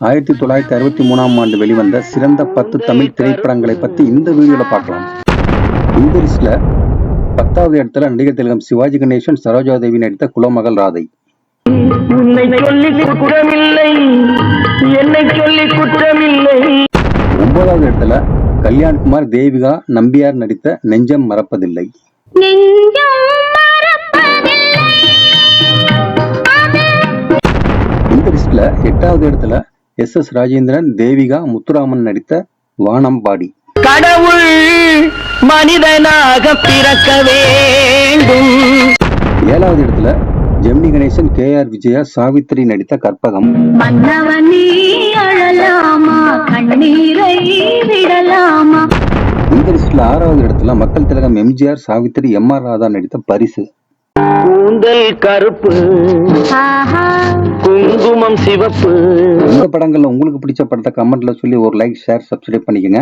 ஆயிரத்தி தொள்ளாயிரத்தி அறுபத்தி மூணாம் ஆண்டு வெளிவந்த சிறந்த பத்து தமிழ் திரைப்படங்களை பத்தி இந்த வீடியோல பார்க்கலாம். இந்த லிஸ்ட்ல பத்தாவது இடத்துல நடிகர் திலகம் சிவாஜி கணேசன் சரோஜாதேவி நடித்த குலமகள் ராதை. ஒன்பதாவது இடத்துல கல்யாண்குமார் தேவிகா நம்பியார் நடித்த நெஞ்சம் மறப்பதில்லை. நெஞ்சம் மறப்பதில்லை. இந்த லிஸ்ட்ல எட்டாவது இடத்துல எஸ் எஸ் ராஜேந்திரன் தேவிகா முத்துராமன் நடித்த வானம் பாடி. கடவுள் மனிதனாக பிறக்க வேண்டும். ஏழாவது இடத்துல ஜெமினி கணேசன் கே ஆர் விஜயா சாவித்திரி நடித்த கற்பகம். இந்த லிஸ்ட்ல ஆறாவது இடத்துல Makkal Thilagam MGR Savitri M R Radha நடித்த பரிசு. கூந்தல் கருப்பு. ஆஹா குங்குமம் சிவப்பு. இந்த படங்கள்ல உங்களுக்கு பிடிச்ச படத்தை கமெண்ட்ல சொல்லி ஒரு லைக் ஷேர் சப்ஸ்கிரைப் பண்ணிக்கங்க.